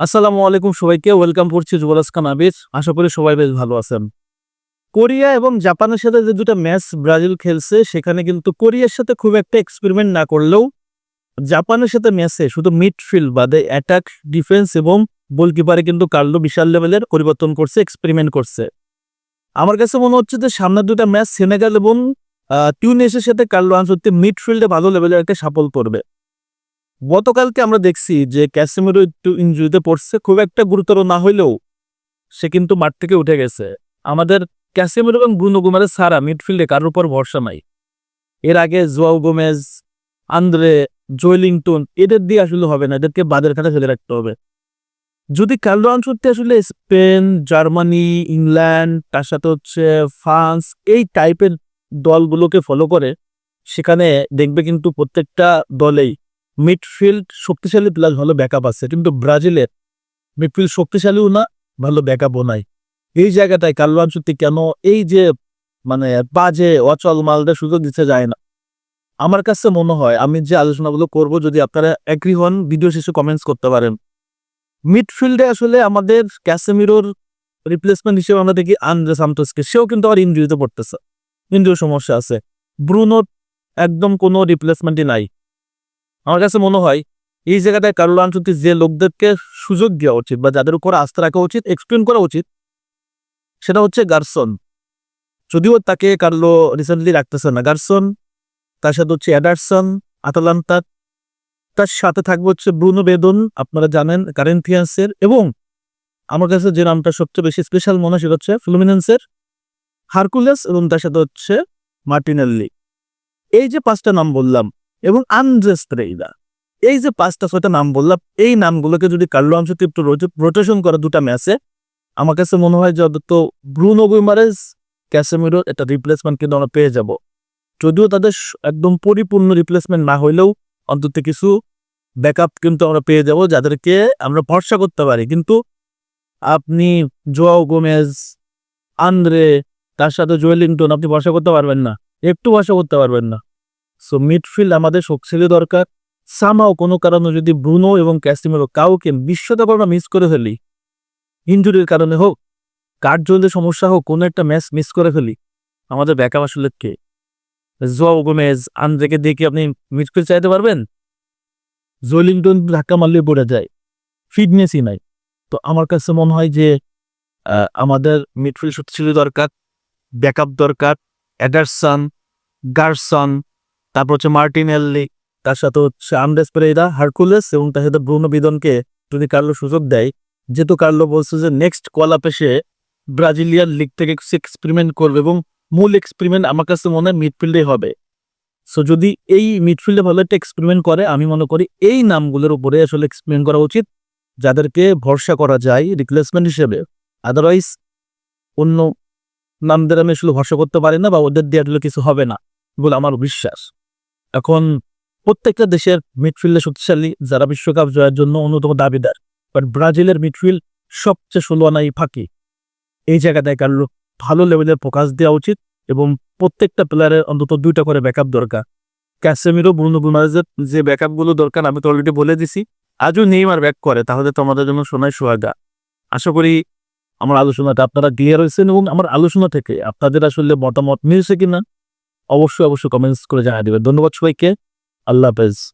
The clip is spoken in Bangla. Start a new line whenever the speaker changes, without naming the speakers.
আসসালামু আলাইকুম সবাইকে, ওয়েলকাম করছি যুবরাজ খান আবির। আশা করি সবাই বেশ ভালো আছেন। কোরিয়া এবং জাপানের সাথে যে দুটো ম্যাচ ব্রাজিল খেলছে, সেখানে কিন্তু কোরিয়ার সাথে খুব একটা এক্সপেরিমেন্ট না করলেও জাপানের সাথে ম্যাচে শুধু মিডফিল্ড বাদে অ্যাটাক ডিফেন্স এবং গোলকিপারে কিন্তু কার্লো বিশাল লেভেলের পরিবর্তন করছে এক্সপেরিমেন্ট করছে। আমার কাছে মনে হচ্ছে যে সামনের দুটা ম্যাচ সেনেগাল এবং টিউনিসের সাথে কার্লো আনসত্তি মিডফিল্ডে ভালো লেভেলের একটা সাফল করবে। গতকালকে আমরা দেখছি যে ক্যাসিমিরো একটু ইঞ্জুরিতে পড়ছে, খুব একটা গুরুতর না হইলেও সে কিন্তু মাঠ থেকে উঠে গেছে। আমাদের ক্যাসিমিরো এবং ব্রুনো গোমেরের সারা মিডফিল্ডে কারোর উপর ভরসা নাই। এর আগে জোয়াও গোমেজ, আন্দ্রে, জোয়েলিংটন, এদের দিয়ে আসলে হবে না, এদেরকে বাদের খাতা ফেলে রাখতে হবে। যদি কার্লো আনসত্তি আসলে স্পেন, জার্মানি, ইংল্যান্ড, তার সাথে হচ্ছে ফ্রান্স, এই টাইপের দলগুলোকে ফলো করে, সেখানে দেখবে কিন্তু প্রত্যেকটা দলেই মিডফিল্ড শক্তিশালী প্লাস ভালো ব্যাকআপ আছে। কিন্তু ব্রাজিলের মিডফিল্ড শক্তিশালীও না, ভালো ব্যাকআপও নাই। এই জায়গাটায় কার্লো আনচুত্তি কেন এই যে মানে বাজে, অচল মালদের সুযোগ দিতে যায় না? আমার কাছে মনে হয়, আমি যে আলোচনাগুলো করব, যদি আপনারা অ্যাগ্রি হন ভিডিও শেষে কমেন্টস করতে পারেন। মিডফিল্ডে আসলে আমাদের ক্যাসেমিরোর রিপ্লেসমেন্ট হিসেবে আমরা দেখি আন্দ্রে সান্তোসকে। সেও কিন্তু আবার ইঞ্জুরিতে পড়তেছে। ইঞ্জুরির সমস্যা আছে। ব্রুনোর একদম কোনো রিপ্লেসমেন্টই নাই। আমার কাছে মনে হয়, এই জায়গাটায় কার্লো আনচুতি যে লোকদেরকে সুযোগ দেওয়া উচিত বা যাদের উপর আস্থা রাখা উচিত এক্সপ্লেন করা উচিত, সেটা হচ্ছে গার্সন। যদিও তাকে কার্লো রিসেন্টলি রাখতেছে না। গার্সন, তার সাথে হচ্ছে অ্যাডারসন আতালান্তা তার সাথে থাকবে হচ্ছে ব্রুনো বেদন, আপনারা জানেন, কারেন্থিয়ান্সের, এবং আমার কাছে যে নামটা সবচেয়ে বেশি স্পেশাল মনে হয় সেটা হচ্ছে ফ্লুমিনেন্সের হারকুলেস এবং তার সাথে হচ্ছে মার্টিনেল্লি। এই যে পাঁচটা নাম বললাম এবং আন্দ্রেস পেরেইরা এই যে পাঁচটা, ছয়টা নাম বললাম, এই নামগুলোকে যদি কার্লো আনসুতি একটু রোটেশন করা দুটা ম্যাচে, আমার কাছে মনে হয় যে অন্তত ব্রুনো গুইমারেজ, ক্যাসেমিরো একটা রিপ্লেসমেন্ট কিন্তু আমরা পেয়ে যাব। যদিও তাদের একদম পরিপূর্ণ রিপ্লেসমেন্ট না হইলেও অন্তত কিছু ব্যাকআপ কিন্তু আমরা পেয়ে যাব, যাদেরকে আমরা ভরসা করতে পারি। কিন্তু আপনি জোয়াও গোমেজ, আন্দ্রে, তার সাথে জোয়েলিংটন আপনি ভরসা করতে পারবেন না। একটু ভরসা করতে পারবেন না। সো মিডফিল্ড আমাদের শক্তিশালী দরকার। সামাও কোনো কারণে যদি ব্রুনো এবং ক্যাসিমেরো কাউকে বিশ্বকাপ আমরা মিস করে ফেলি ইঞ্জুরির কারণে হোক কার জলদি সমস্যা হোক, কোনো একটা ম্যাচ মিস করে ফেলি, আমাদের ব্যাকআপ আসলে কে? জোয়াও গোমেজ আন্দ্রেকে দিয়ে কি আপনি মিডফিল্ড চাইতে পারবেন? জোলিংটন ধাক্কা মারলে পড়ে যায়। ফিটনেসই নাই। তো আমার কাছে মনে হয় যে আমাদের মিডফিল্ড শক্তিশালী দরকার ব্যাকআপ দরকার। অ্যাডারসন গার্সন তারপর হচ্ছে মার্টিনেল্লি তার সাথে হচ্ছে আন্ডেস পেরেইরা, হারকুলেস এবং তার সাথে ব্রুনো বিদনকে যদি কার্লো সুযোগ দেয়, যেহেতু কার্লো বলছে যে নেক্সট কল আপে সে ব্রাজিলিয়ান লিগ থেকে এক্সপেরিমেন্ট করবে এবং মূল এক্সপেরিমেন্ট আমার কাছে মনে হয় মিডফিল্ডে হবে। সো যদি এই মিডফিল্ডে ভালো একটা এক্সপেরিমেন্ট করে, আমি মনে করি এই নামগুলোর উপরে আসলে এক্সপেরিমেন্ট করা উচিত, যাদেরকে ভরসা করা যায় রিপ্লেসমেন্ট হিসেবে। আদারওয়াইজ অন্য নামদের আমি আসলে ভরসা করতে পারি না বা ওদের দিয়ে আসলে কিছু হবে না বলে আমার বিশ্বাস। এখন প্রত্যেকটা দেশের মিডফিল্ডে শক্তিশালী যারা বিশ্বকাপ জয়ের জন্য অন্যতম দাবিদার। বাট ব্রাজিলের মিডফিল্ড সবচেয়ে ষোলো ফাঁকি। এই জায়গাটায় কারও ভালো লেভেলের প্রকাশ দেওয়া উচিত এবং প্রত্যেকটা প্লেয়ারের অন্তত দুইটা করে ব্যাকআপ দরকার। ক্যাসেমিরো, ব্রুনো গুমারেজের যে ব্যাকআপগুলো দরকার, আমি তো অলরেডি বলে দিছি। আজও নেইমার ব্যাক করে, তাহলে তো আমাদের জন্য সোনায় সোহাগা। আশা করি আমার আলোচনাটা আপনারা ক্লিয়ার হয়েছেন এবং আমার আলোচনা থেকে আপনাদের আসলে মতামত মিলছে কিনা অবশ্যই অবশ্যই কমেন্টস করে জানিয়ে দেবেন ধন্যবাদ সবাইকে। আল্লাহ হাফেজ।